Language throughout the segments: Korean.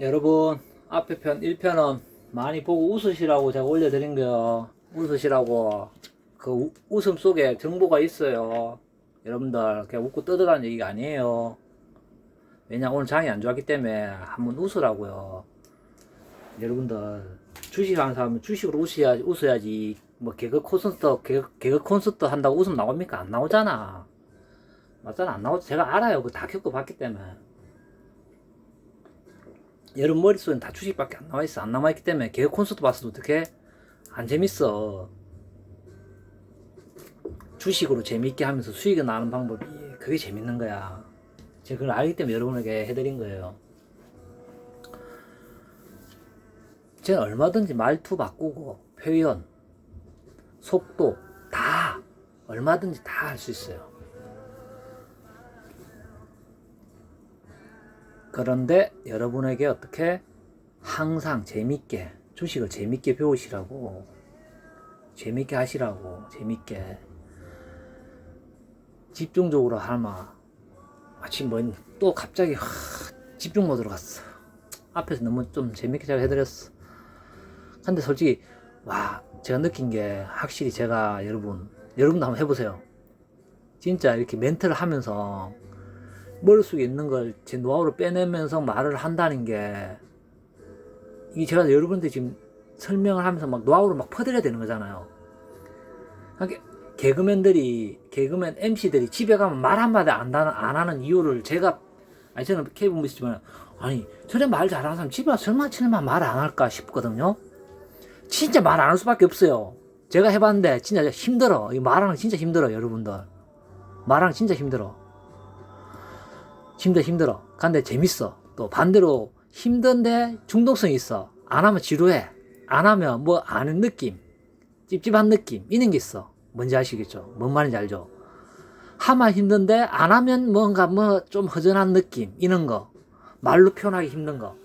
여러분 앞에 편 1편은 많이 보고 웃으시라고 제가 올려드린 거요. 웃으시라고 그 우- 웃음 속에 정보가 있어요. 여러분들 그냥 웃고 떠들라는 얘기가 아니에요. 왜냐 오늘 장이 안 좋았기 때문에 한번 웃으라고요. 여러분들 주식하는 사람은 주식으로 웃어야지 웃어야지 뭐 개그 콘서트 개그, 개그 콘서트 한다고 웃음 나옵니까? 안 나오잖아. 맞잖아. 안 나오죠 제가 알아요. 그거 다 겪어봤기 때문에 여러분 머릿속엔 다 주식밖에 안 나와있어. 안 남아있기 때문에 개그 콘서트 봤어도 어떻게 안 재밌어. 주식으로 재밌게 하면서 수익이 나는 방법이 그게 재밌는 거야. 제가 그걸 알기 때문에 여러분에게 해드린 거예요. 제가 얼마든지 말투 바꾸고 표현, 속도 다 얼마든지 다 할 수 있어요. 그런데 여러분에게 어떻게 항상 재밌게 주식을 재밌게 배우시라고 재밌게 하시라고 재밌게 집중적으로 하마. 마치 뭐또 갑자기 하, 집중 모드로 갔어. 앞에서 너무 좀 재밌게 잘 해드렸어. 근데 솔직히 와 제가 느낀 게 확실히 제가 여러분 여러분도 한번 해보세요. 진짜 이렇게 멘트를 하면서 머릿속에 있는 걸 제 노하우를 빼내면서 말을 한다는 게 이게 제가 여러분들 지금 설명을 하면서 막 노하우를 막 퍼드려야 되는 거잖아요. 그러니까 개그맨들이 개그맨 MC들이 집에 가면 말 한마디 안, 안 하는 이유를 제가 아니 저는 케이블 있지만 아니 저래 말 잘하는 사람 집에 와서 설마 설마 말안 할까 싶거든요. 진짜 말 안 할 수밖에 없어요. 제가 해봤는데 진짜 힘들어. 이 말하는 거 진짜 힘들어 여러분들. 말하는 거 진짜 힘들어. 힘들어 힘들어. 근데 재밌어. 또 반대로 힘든데 중독성이 있어. 안 하면 지루해. 안 하면 뭐 아는 느낌, 찝찝한 느낌 이런 게 있어. 뭔지 아시겠죠? 뭔 말인지 알죠? 하면 힘든데 안 하면 뭔가 뭐 좀 허전한 느낌 이런 거 말로 표현하기 힘든 거.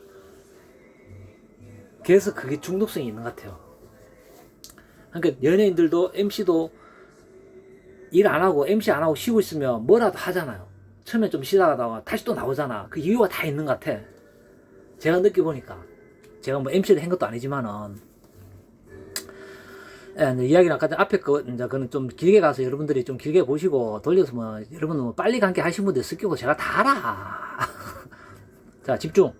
그래서 그게 중독성이 있는 것 같아요. 그러니까 연예인들도 MC도 일 안 하고 MC 안 하고 쉬고 있으면 뭐라도 하잖아요. 처음에 좀 쉬다가다가 다시 또 나오잖아. 그 이유가 다 있는 것 같아. 제가 느껴보니까. 제가 뭐 MC를 한 것도 아니지만은. 예, 이야기는 아까 앞에 거, 이제 그는 좀 길게 가서 여러분들이 좀 길게 보시고 돌려서 뭐, 여러분 뭐 빨리 감기 하신 분들 습기고 제가 다 알아. 자, 집중.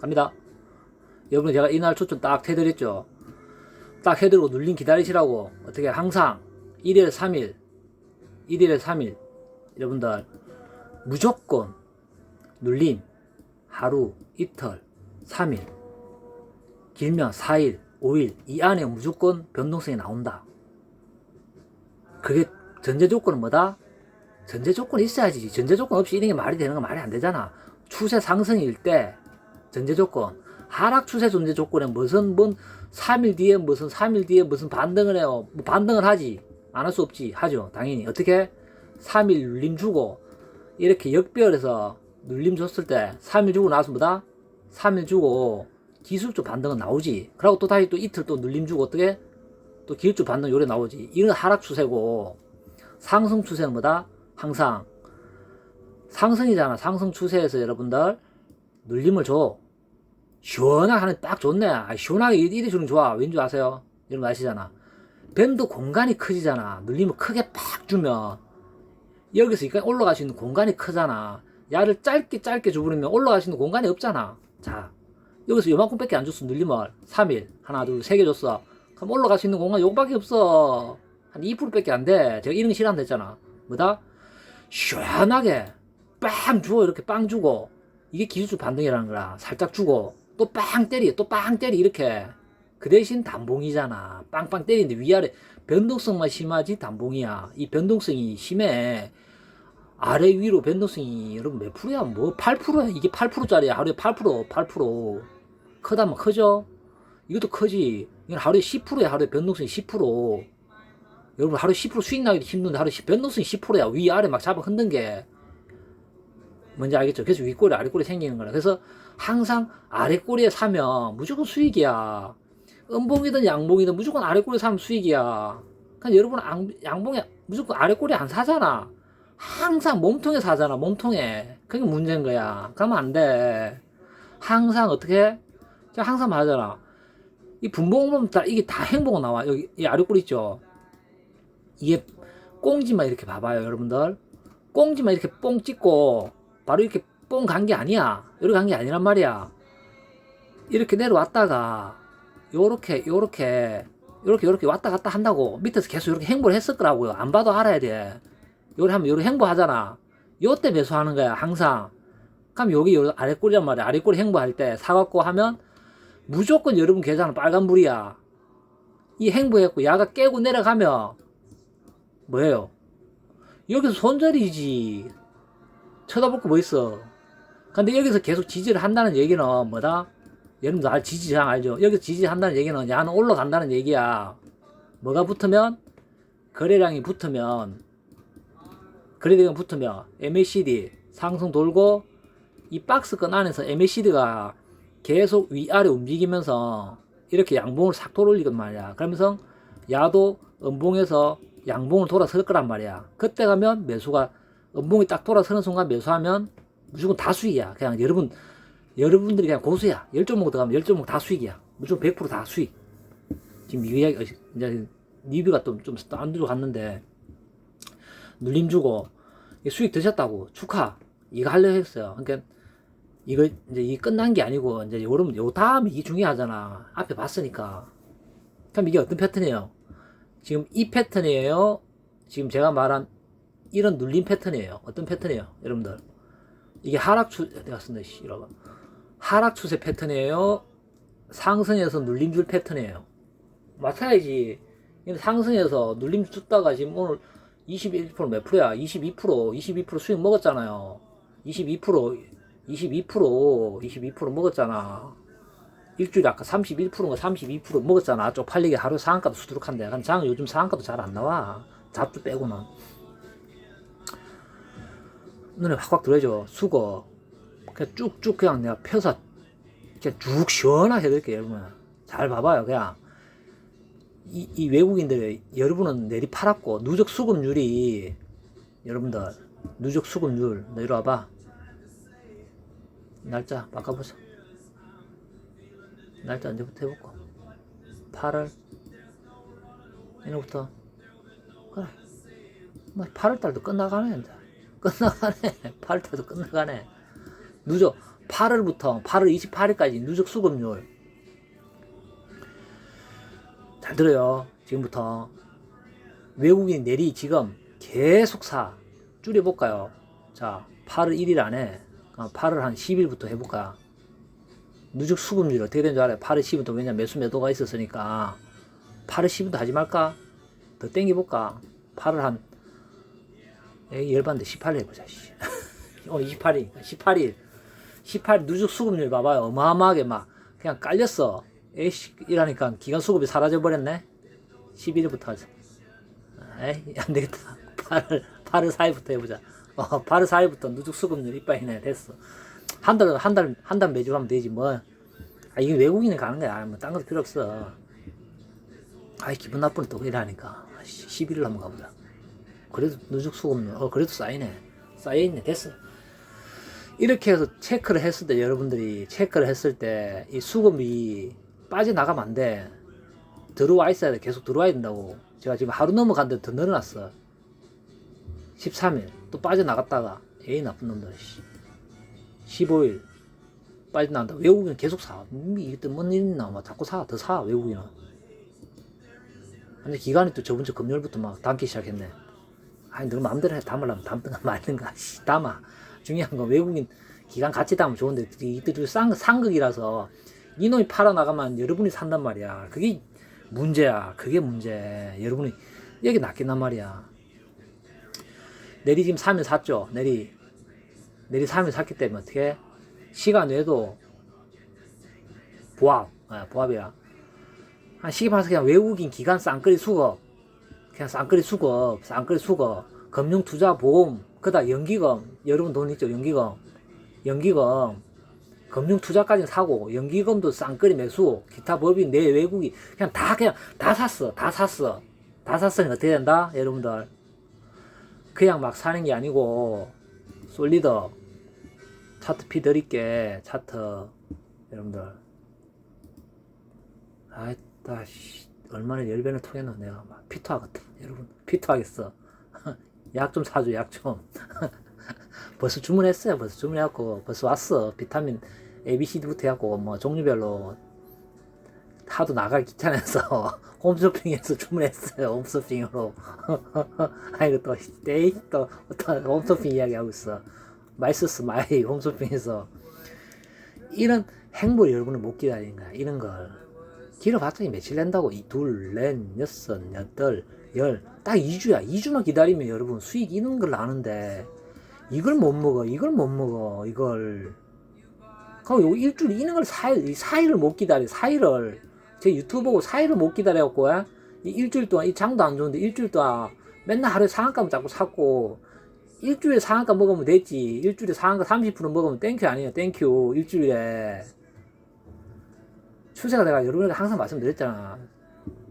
갑니다. 여러분 제가 이날 초점 딱 해드렸죠. 딱 해드리고 눌림 기다리시라고. 어떻게 항상 1일 3일, 1일에 3일. 여러분들 무조건 눌림 하루, 이틀, 3일, 길면 4일, 5일 이 안에 무조건 변동성이 나온다. 그게 전제 조건은 뭐다? 전제 조건이 있어야지. 전제 조건 없이 이런 게 말이 되는 건 말이 안 되잖아. 추세 상승일 때 전제 조건, 하락 추세 전제 조건에 무슨 뭔 3일 뒤에 무슨 3일 뒤에 무슨 반등을 해요. 뭐 반등을 하지. 안 할 수 없지. 하죠. 당연히. 어떻게? 3일 눌림 주고 이렇게 역배열해서 눌림 줬을 때 3일 주고 나서 뭐다? 3일 주고 기술적 반등은 나오지. 그리고 또 다시 또 이틀 또 눌림 주고 어떻게? 또 기술적 반등 요래 나오지. 이건 하락 추세고 상승 추세는 뭐다? 항상 상승이잖아. 상승 추세에서 여러분들 눌림을 줘. 시원하게 하는 딱 좋네. 아, 시원하게 이래 주는 게 좋아. 왠지 아세요? 여러분 아시잖아. 밴드 공간이 커지잖아. 눌림을 크게 팍 주면 여기서 여기까지 올라갈 수 있는 공간이 크잖아. 야를 짧게 짧게 줘버리면 올라갈 수 있는 공간이 없잖아. 자, 여기서 요만큼밖에 안 줬어. 눌림을 3일 하나 둘 세 개 줬어. 그럼 올라갈 수 있는 공간 요거밖에 없어. 한 2%밖에 안 돼. 제가 이런 거 싫어한다 했잖아. 뭐다? 시원하게 빵 주고 이렇게 빵 주고 이게 기술적 반등이라는 거라. 살짝 주고 또 빵 때리 또 빵 때리 이렇게 그 대신 단봉이잖아. 빵빵 때리는데 위아래 변동성만 심하지 단봉이야. 이 변동성이 심해. 아래 위로 변동성이 여러분 몇 프로야? 뭐 8%야? 이게 8%짜리야. 하루에 8%, 8%. 크다면 크죠? 이것도 크지. 이건 하루에 10%야. 하루에 변동성이 10%. 여러분 하루에 10% 수익 나기도 힘든데 하루에 10 변동성이 10%야. 위 아래 막 잡아 흔든 게. 뭔지 알겠죠? 그래서 윗꼬리 아랫꼬리 생기는 거라. 그래서 항상 아랫꼬리에 사면 무조건 수익이야. 음봉이든 양봉이든 무조건 아랫꼬리 사면 수익이야. 그러니까 여러분 양, 양봉에 무조건 아랫꼬리 안 사잖아. 항상 몸통에 사잖아. 몸통에. 그게 문제인 거야. 그러면 안 돼. 항상 어떻게 제가 항상 말하잖아 이 분봉 보면 다 이게 다 행보가 나와 여기 이 아랫골 있죠 이게 꽁지만 이렇게 봐봐요 여러분들 꽁지만 이렇게 뽕 찍고 바로 이렇게 뽕 간 게 아니야 이렇게 간게 아니란 말이야 이렇게 내려왔다가 요렇게 요렇게 요렇게 요렇게 왔다 갔다 한다고 밑에서 계속 이렇게 행보를 했을 거라고요 안 봐도 알아야 돼 요렇게 하면 요렇게 행보하잖아. 요때 매수하는 거야 항상. 그럼 여기 요 아랫골이란 말이야. 아랫골 행보할 때 사갖고 하면 무조건 여러분 계좌는 빨간불이야. 이 행보했고 야가 깨고 내려가면 뭐예요? 여기서 손절이지. 쳐다볼 거 뭐 있어? 근데 여기서 계속 지지를 한다는 얘기는 뭐다? 여러분들 알 지지장 알죠? 여기서 지지한다는 얘기는 야는 올라간다는 얘기야. 뭐가 붙으면? 거래량이 붙으면 거래량이 붙으면 MACD 상승 돌고 이 박스권 안에서 MACD가 계속 위아래 움직이면서 이렇게 양봉을 싹 돌올리건 말이야. 그러면서 야도 음봉에서 양봉을 돌아설 거란 말이야. 그때 가면 매수가 음봉이 딱 돌아서는 순간 매수하면 무조건 다 수익이야. 그냥 여러분 여러분들이 그냥 고수야. 열 종목 들어가면 열 종목 다 수익이야. 무조건 100%다 수익. 지금 이 이야기 이제 리뷰가 좀좀안 들어갔는데 눌림 주고 수익 드셨다고 축하 이거 하려 했어요. 그러니까 이거 이제 이 끝난 게 아니고 이제 여러분 요 다음 이 중요하잖아. 앞에 봤으니까. 그럼 이게 어떤 패턴이에요? 지금 이 패턴이에요. 지금 제가 말한 이런 눌림 패턴이에요. 어떤 패턴이에요, 여러분들? 이게 하락 추 내가 쓴다 씨 이러고 하락 추세 패턴이에요. 상승에서 눌림 줄 패턴이에요. 맞아야지. 근데 상승에서 눌림 줬다가 지금 오늘 21%몇 프로야? 22% 22% 수익 먹었잖아요. 22% 22% 22% 먹었잖아. 일주일에 아까 31%인가 32% 먹었잖아. 쪽 팔리게 하루 상한가도 수두룩한데. 근데 장 요즘 상한가도 잘 안 나와. 잡주 빼고는. 눈에 확확 들어야죠. 수거. 그냥 쭉쭉 그냥 내가 펴서 그냥 쭉 시원하게 해드릴게요, 여러분. 잘 봐봐요, 그냥. 이, 이 외국인들, 여러분은 내리 팔았고, 누적 수급률이, 여러분들, 누적 수급률, 너 이리 와봐. 날짜 바꿔보자. 날짜 언제부터 해볼까? 8월 1일부터 그래. 뭐 8월 달도 끝나가네 이제. 끝나가네. 8월 달도 끝나가네. 누적 8월부터 8월 28일까지 누적 수급률 잘 들어요. 지금부터 외국인 내리 지금 계속 사 줄여볼까요? 자 8월 1일 안에 8월 한 10일부터 해볼까? 누적 수급률 어떻게 되는 줄 알아요? 8월 10일부터 왜냐 매수 매도가 있었으니까 8월 10일부터 하지 말까? 더 땡겨볼까? 8월 한 열받는데 18일 해보자 씨. 어 28일 18일 18일 누적 수급률 봐봐요 어마어마하게 막 그냥 깔렸어 에이씨 이러니까 기간 수급이 사라져 버렸네. 11일부터 하자. 에이 안되겠다. 8월 8월 4일부터 해보자. 어 8월 4일부터 누적 수급률 이빠이네. 됐어. 한 달 한 달 한 달 매주 하면 되지 뭐. 아, 이게 외국인이 가는 거야. 뭐딴 것도 필요 없어. 아이 기분 나쁘네 또 이러니까. 11일 한번 가보자. 그래도 누적 수급률 어 그래도 쌓이네. 쌓여있네. 됐어. 이렇게 해서 체크를 했을 때 여러분들이 체크를 했을 때 이 수급이 빠져나가면 안 돼. 들어와 있어야 돼. 계속 들어와야 된다고. 제가 지금 하루 넘어갔는데 더 늘어났어. 13일. 또 빠져나갔다가. 에이, 나쁜 놈들. 15일. 빠져나간다. 외국인은 계속 사. 음, 이게 또뭔 일이나. 막 자꾸 사. 더 사. 외국인은. 근데 기간이 또 저번 주 금요일부터 막 담기 시작했네. 아니, 너 마음대로 해. 담으려면 담든가 말든가. 씨, 담아. 중요한 건 외국인 기간 같이 담으면 좋은데, 이때 상, 상극이라서 이놈이 팔아나가면 여러분이 산단 말이야. 그게 문제야. 그게 문제. 여러분이 여기 낚인단 말이야. 내리 지금 3일 샀죠. 내리 내리 3일 샀기 때문에 어떻게 시간 외에도 보합, 아, 보합이야. 한 시기 봐서 그냥 외국인 기간 쌍끌이 수급, 그냥 쌍끌이 수급, 쌍끌이 수급, 금융투자 보험, 그다 연기금, 여러분 돈 있죠, 연기금, 연기금, 금융 투자까지 사고 연기금도 쌍끌이 매수 기타 법인 내 외국이 그냥 다 그냥 다 샀어 다 샀어. 다 샀으니 어떻게 된다 여러분들? 그냥 막 사는 게 아니고 솔리더 차트 피 드릴게 차트. 여러분들. 아이따 씨 얼마나 열변을 토했노 내가 막 피토하겠다 여러분. 피토하겠어. 약 좀 사줘 약좀 벌써 주문했어요. 벌써 주문해갖고 벌써 왔어. 비타민 ABCD부터 해갖고 뭐 종류별로 하도 나가기 귀찮아서 홈쇼핑에서 주문했어요. 홈쇼핑으로. 아이고 또 에이 또 어떤 홈쇼핑 이야기하고 있어. 맛있었어 마이 홈쇼핑에서. 이런 행복을 여러분은 못 기다리는 거야 이런 걸. 길어봤더니 며칠 낸다고 이 둘, 넷, 여섯, 여덟, 열 딱 2주야. 2주만 기다리면 여러분 수익 이는 걸 아는데 이걸 못 먹어 이걸 못 먹어 이걸. 그럼 요 일주일 이는 걸 4일 이 4일을 못 기다려 4일을 제 유튜브 보고 4일을 못 기다려갖고 예? 이 일주일 동안 이 장도 안 좋은데 일주일 동안 맨날 하루에 상한가만 자꾸 샀고 일주일에 상한가 먹으면 됐지. 일주일에 상한가 30% 먹으면 땡큐 아니에요? 땡큐 일주일에. 추세가 내가 여러분에게 항상 말씀드렸잖아.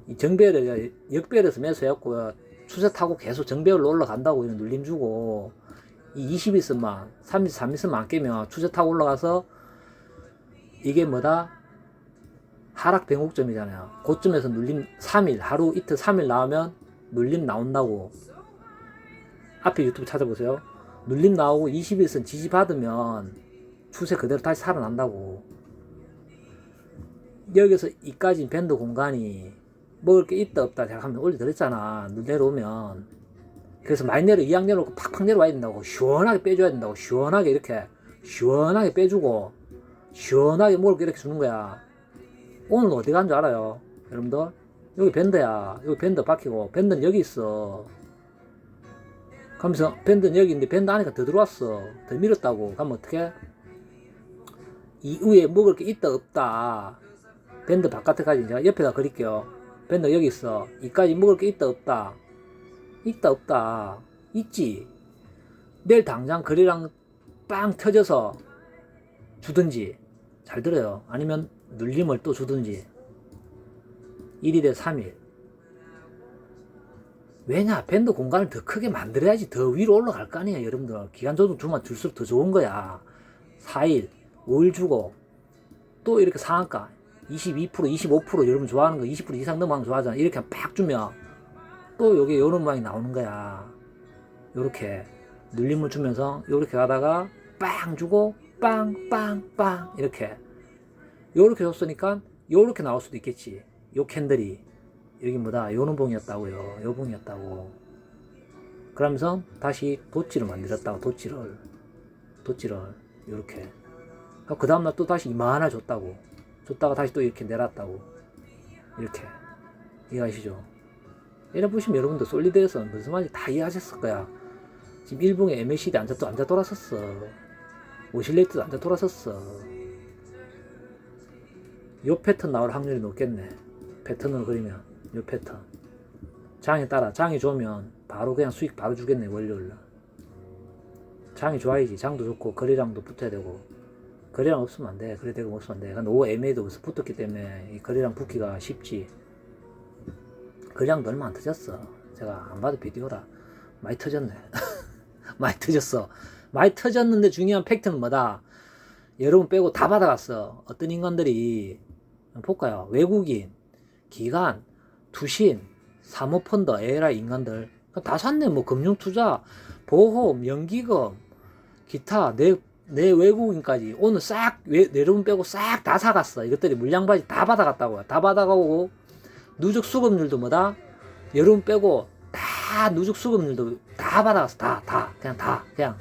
이 정배를 역배열에서 매수해갖고 추세 타고 계속 정배열로 올라간다고 눌림 주고. 이 20일선만 33일선만 안 깨면 추세 타고 올라가서 이게 뭐다? 하락 변곡점이잖아요. 고점에서 눌림 3일 하루 이틀 3일 나오면 눌림 나온다고. 앞에 유튜브 찾아보세요. 눌림 나오고 21선 지지 받으면 추세 그대로 다시 살아난다고. 여기서 이까지 밴드 공간이 먹을 게 있다 없다 한번 올려드렸잖아. 눈 내려오면 그래서 많이 내려 이왕 내려놓고 팍팍 내려와야 된다고 시원하게 빼줘야 된다고 시원하게 이렇게 시원하게 빼주고 시원하게 먹을 게 이렇게 주는 거야. 오늘 어디 간 줄 알아요? 여러분들 여기 밴드야. 여기 밴드 박히고 밴드는 여기 있어. 그러면서 밴드는 여기 있는데 밴드 안에가 더 들어왔어. 더 밀었다고. 그러면 어떻게 이 위에 먹을 게 있다 없다. 밴드 바깥에까지 제가 옆에다 그릴게요. 밴드 여기 있어. 이까지 먹을 게 있다 없다 있다 없다. 있지. 내일 당장 거리랑 빵 터져서 주든지 잘 들어요. 아니면 눌림을 또 주든지. 1일에 3일. 왜냐? 밴드 공간을 더 크게 만들어야지 더 위로 올라갈 거 아니에요 여러분들. 기간 조정 주면 줄수록 더 좋은 거야. 4일 5일 주고 또 이렇게 상한가? 22% 25% 여러분 좋아하는 거 20% 이상 넘어가는 거 좋아하잖아. 이렇게 팍 주면 또 여기 요런 모양이 나오는 거야. 요렇게 눌림을 주면서 요렇게 가다가 빵 주고 빵 빵 빵 이렇게. 요렇게 줬으니까 요렇게 나올 수도 있겠지. 요 캔들이. 여기 뭐다? 요런 봉이었다고요. 요 봉이었다고. 그러면서 다시 도치를 만들었다고 도치를. 도치를 요렇게. 그 다음날 또 다시 이만하나 줬다고. 줬다가 다시 또 이렇게 내놨다고. 이렇게. 이해하시죠 이래 보시면 여러분들 솔리드에서 무슨 말인지 다 이해하셨을 거야. 지금 일봉에 MACD 앉아 또 앉아 돌았었어. 오실레이트도 앉아 돌았었어. 요 패턴 나올 확률이 높겠네. 패턴으로 그리면 요 패턴. 장에 따라 장이 좋으면 바로 그냥 수익 바로 주겠네 월요일 날. 장이 좋아야지. 장도 좋고 거래량도 붙어야 되고. 거래량 없으면 안 돼. 거래대금 없으면 안 돼. 근데 5 MA도 붙었기 때문에 이 거래량 붙기가 쉽지. 거래량도 얼마 안 터졌어. 제가 안 봐도 비디오라. 많이 터졌네. 많이 터졌어. 많이 터졌는데 중요한 팩트는 뭐다? 여러분 빼고 다 받아갔어. 어떤 인간들이 볼까요? 외국인, 기관, 투신, 사모펀드, 에라 인간들 다 샀네. 뭐 금융투자, 보험, 연기금, 기타 내 내 외국인까지 오늘 싹 외, 내려온 빼고 싹 다 사갔어. 이것들이 물량바지 다 받아갔다고요. 다 받아가고 누적 수급률도 뭐다? 여러분 빼고 다 누적 수급률도 다 받아갔어. 다, 다. 그냥 다. 그냥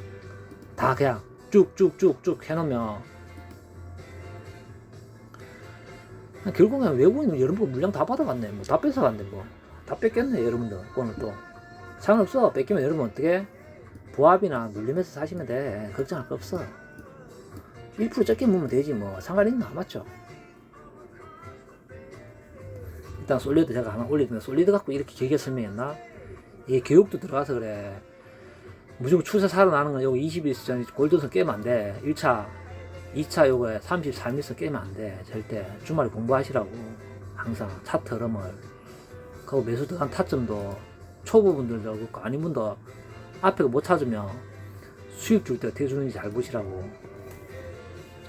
다 그냥 쭉쭉쭉쭉 해놓으면 결국엔 외국인 여러분 물량 다 받아갔네. 뭐 다 뺏어갔네. 뭐 다 뺏겼네. 여러분들 오늘 또 상관없어. 뺏기면 여러분 어떻게? 부합이나 눌림에서 사시면 돼. 걱정할 거 없어. 1% 적게 먹으면 되지 뭐 상관 있나 맞죠? 일단 솔리드 제가 하나 올리면 솔리드 갖고 이렇게 길게 설명했나? 이게 교육도 들어가서 그래. 무조건 추세 살아나는 건 여기 21선 골드선 깨면 안 돼. 1차, 2차 요거에 33일선 깨면 안 돼. 절대. 주말에 공부하시라고. 항상 차트 흐름을. 그리고 매수 들어간 타점도 초보분들도 그렇고 아닌 분도 앞에 못 찾으면 수익 줄 때 어떻게 주는지 잘 보시라고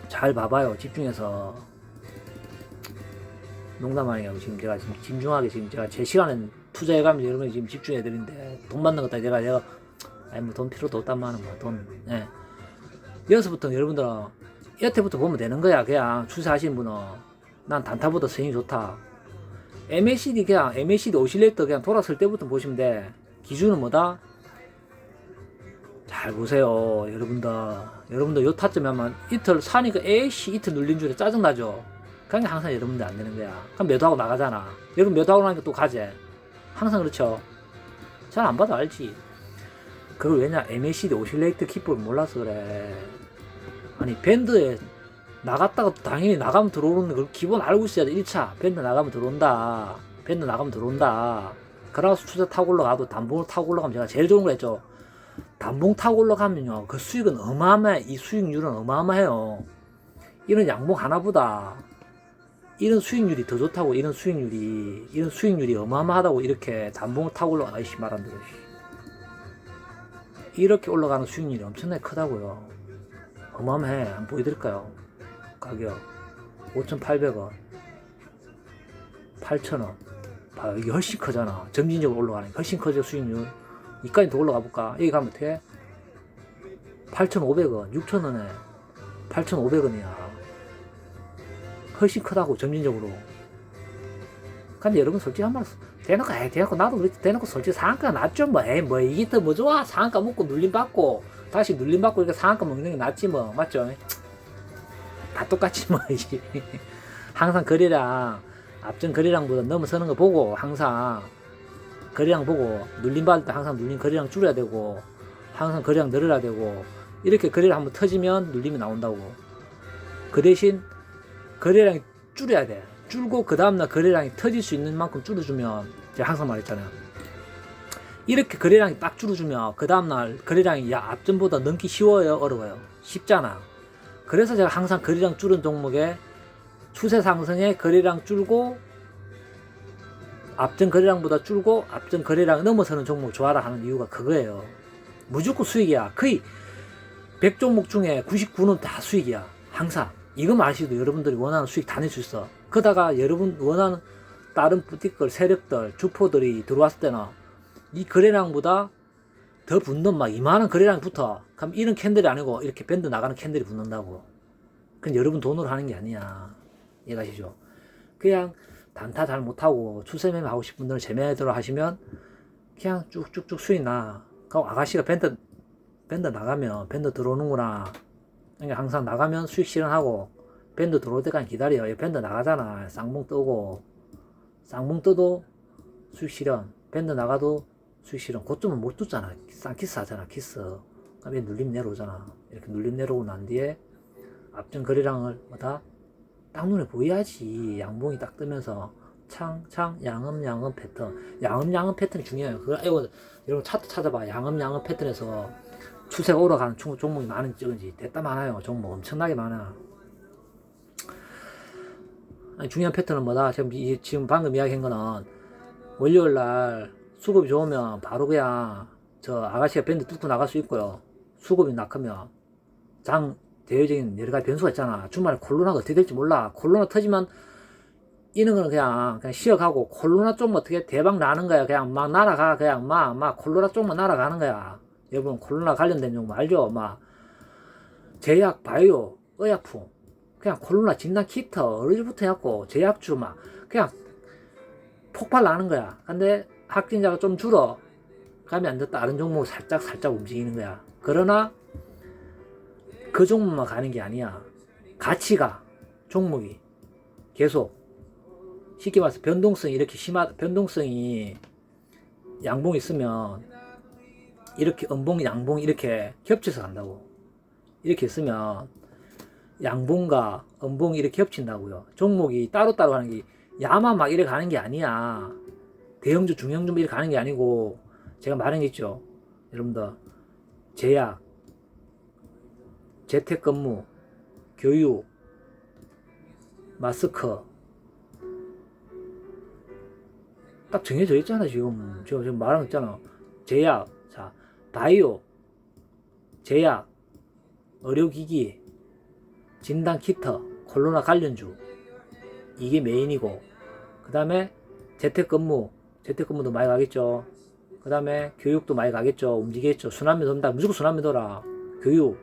잘 봐봐요. 집중해서. 농담 아니에요. 지금 제가 지금 진중하게 지금 제가 제 시간은 투자해가면서 여러분이 지금 집중해드리는데 돈 받는 것다 제가 내가 아니 뭐 돈 필요도 없단 말은 뭐돈 예. 여기서부터 여러분들 여태부터 보면 되는 거야. 그냥 추세하시는 분은 난 단타보다 스윙이 좋다. MACD 그냥 MACD 오실레이터 그냥 돌았을 때부터 보시면 돼. 기준은 뭐다? 잘 보세요, 여러분들. 여러분들 요 타점에 하면 이틀 사니까 에이씨 이틀 눌린 줄에 짜증나죠? 그게 항상 여러분들 안 되는 거야. 그럼 매도하고 나가잖아. 여러분 매도하고 나니까 또 가재. 항상 그렇죠. 잘안 봐도 알지. 그걸 왜냐, MACD 오실레이터 키법을 몰라서 그래. 아니, 밴드에 나갔다가 또 당연히 나가면 들어오는 걸 기본 알고 있어야 돼. 1차. 밴드 나가면 들어온다. 밴드 나가면 들어온다. 그라우스 추세 타고 올라가도 단봉을 타고 올라가면 제가 제일 좋은 거 했죠. 단봉 타고 올라가면요. 그 수익은 어마어마해. 이 수익률은 어마어마해요. 이런 양봉 하나보다 이런 수익률이 더 좋다고 이런 수익률이 이런 수익률이 어마어마하다고 이렇게 단봉을 타고 올라가 아이씨 씨. 이렇게 올라가는 수익률이 엄청나게 크다고요. 어마어마해. 한번 보여드릴까요? 가격. 5,800원. 8,000원. 봐 이게 훨씬 크잖아. 점진적으로 올라가는 게 훨씬 커져 수익률. 이까지 더 올라가 볼까? 여기 가면 어떻게 8,500원. 6,000원에. 8,500원이야 훨씬 크다고 점진적으로. 근데 여러분 솔직히 한 말 대놓고 에이 대놓고 나도 그렇지. 대놓고 솔직히 상한가 낫죠 뭐. 에이 뭐 이게 더 뭐 좋아? 상한가 먹고 눌림 받고 다시 눌림 받고 이렇게 상한가 먹는 게 낫지 뭐. 맞죠? 다 똑같지 뭐 항상 거래량 앞전 거래량보다 넘어서는 거 보고 항상 거래량 보고 눌림 받을 때 항상 눌림 거래량 줄여야 되고 항상 거래량 늘어야 되고 이렇게 거래량 한번 터지면 눌림이 나온다고. 그 대신 거래량이 줄여야 돼. 줄고 그 다음날 거래량이 터질 수 있는 만큼 줄여주면 제가 항상 말했잖아요. 이렇게 거래량이 딱 줄여주면 그 다음날 거래량이 야 앞전보다 넘기 쉬워요 어려워요 쉽잖아. 그래서 제가 항상 거래량 줄은 종목에 추세 상승에 거래량 줄고 앞전 거래량보다 줄고 앞전 거래량 넘어서는 종목 좋아라 하는 이유가 그거예요. 무조건 수익이야. 거의 100종목 중에 99는 다 수익이야. 항상. 이거 마시도 여러분들이 원하는 수익 다 낼 수 있어. 그러다가 여러분 원하는 다른 부티끌, 세력들, 주포들이 들어왔을 때는 이 거래량보다 더 붙는 막 이만한 거래량이 붙어. 그럼 이런 캔들이 아니고 이렇게 밴드 나가는 캔들이 붙는다고. 그건 여러분 돈으로 하는 게 아니야. 이해가시죠? 그냥 단타 잘 못하고 추세매매 하고 싶은 분들은 재매매대로 하시면 그냥 쭉쭉쭉 수익 나. 그럼 아가씨가 밴드, 밴드 나가면 밴드 들어오는구나. 그러니까 항상 나가면 수익 실현하고 밴드 들어올 때까지 기다려. 요 밴드 나가잖아. 쌍봉 뜨고 쌍봉 떠도 수익 실현. 밴드 나가도 수익 실현. 고점은 못 뚫잖아. 쌍키스 하잖아. 키스. 얘 눌림 내려오잖아. 이렇게 눌림 내려오고 난 뒤에 앞전 거래량을 뭐다 딱 눈에 보여야지. 양봉이 딱 뜨면서 창 창 양음 양음 패턴. 양음 양음 패턴이 중요해요. 그거 이거 여러분 차트 찾아봐. 양음 양음 패턴에서 추세가 종- 종목이 많은지 적은지 됐다 많아요. 종목 엄청나게 많아. 중요한 패턴은 뭐다? 지금, 이- 지금 방금 이야기한 거는 월요일 날 수급이 좋으면 바로 그냥 저 아가씨가 밴드 뚫고 나갈 수 있고요. 수급이 낙하면 장 대외적인 여러 가지 변수가 있잖아. 주말에 콜로나가 어떻게 될지 몰라. 콜로나 터지면 이런 거는 그냥 그냥 쉬어가고 콜로나 쪽만 어떻게 대박 나는 거야. 그냥 막 날아가 그냥 막 막 콜로나 쪽만 날아가는 거야. 여러분 콜로나 관련된 종목 알죠? 막 제약, 바이오, 의약품 그냥 콜로나 진단 키트 어리부터 해갖고 제약주 막 그냥 폭발 나는 거야. 근데 확진자가 좀 줄어 가면 안 돼. 다른 종목 살짝 살짝 움직이는 거야. 그러나 그 종목만 가는 게 아니야. 가치가 종목이 계속 쉽게 말해서 변동성이 이렇게 심하 변동성이 양봉 있으면 이렇게 음봉 양봉 이렇게 겹쳐서 간다고. 이렇게 있으면 양봉과 음봉이 이렇게 겹친다고요. 종목이 따로따로 가는 게 야만 막 이렇게 가는 게 아니야. 대형주 중형주 이렇게 가는 게 아니고 제가 말했죠. 여러분들 제약 재택근무 교육 마스크 딱 정해져 있잖아 지금. 제가 지금 말하고 있잖아. 제약 자 바이오 제약 의료기기 진단 키트, 코로나 관련주 이게 메인이고 그 다음에 재택근무, 재택근무도 많이 가겠죠. 그 다음에 교육도 많이 가겠죠. 움직이겠죠. 순환매 돈다. 무조건 순환매 돌아. 교육.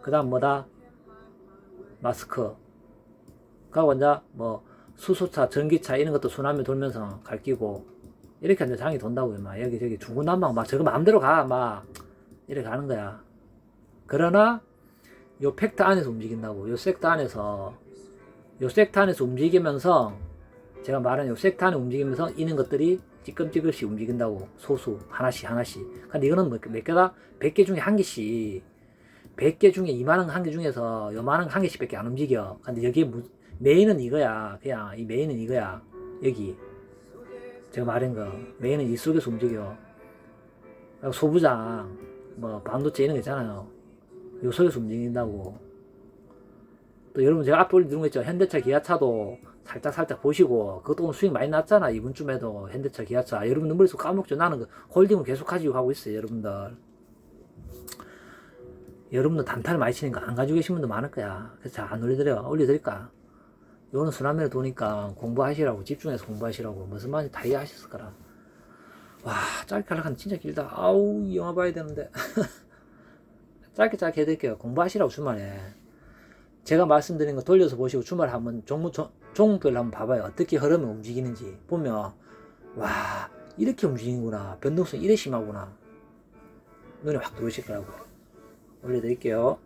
그 다음 뭐다? 마스크. 그리고 이제 뭐 수소차, 전기차 이런 것도 순환매 돌면서 갈 끼고 이렇게 이제 장이 돈다고요. 막 여기 저기 중구난방 막 저거 마음대로 가. 막 이렇게 가는 거야. 그러나 요 팩트 안에서 움직인다고. 요 섹터 안에서 요 섹터 안에서 움직이면서 제가 말한 요 섹터 안에 움직이면서 이런 것들이 찌끔찌끔씩 움직인다고 소수 하나씩 하나씩 근데 이거는 몇, 개- 몇 개다 100개 중에 한 개씩 100개 중에 이만한 한 개 중에서 요만한 한 개씩 밖에 안 움직여 근데 여기 무, 메인은 이거야 그냥 이 메인은 이거야 여기 제가 말한 거 메인은 이 속에서 움직여. 소부장 뭐 반도체 이런 거 있잖아요. 요 속에서 움직인다고. 또 여러분 제가 앞에 올려드린 거 있죠? 현대차 기아차도 살짝 살짝 보시고 그것도 오늘 수익 많이 났잖아 이분쯤에도 현대차 기아차. 여러분들 머릿속 까먹죠? 나는 그 홀딩을 계속 가지고 가고 있어요 여러분들. 여러분들 단타를 많이 치니까 안 가지고 계신 분도 많을 거야. 그래서 잘 안 올려드려 올려드릴까 요거는 순환매를 도니까 공부하시라고 집중해서 공부하시라고 무슨 말인지 다 이해하셨을 거라 와 짧게 하려고 하면 진짜 길다 아우 이 영화 봐야 되는데 짧게 짧게 해드릴게요 공부하시라고 주말에 제가 말씀드린 거 돌려서 보시고 주말에 한번 종목, 종- 종목별로 한번 봐봐요. 어떻게 흐름이 움직이는지. 보면, 와, 이렇게 움직이는구나. 변동성이 이래 심하구나. 눈에 확 들어오실 거라고. 올려드릴게요.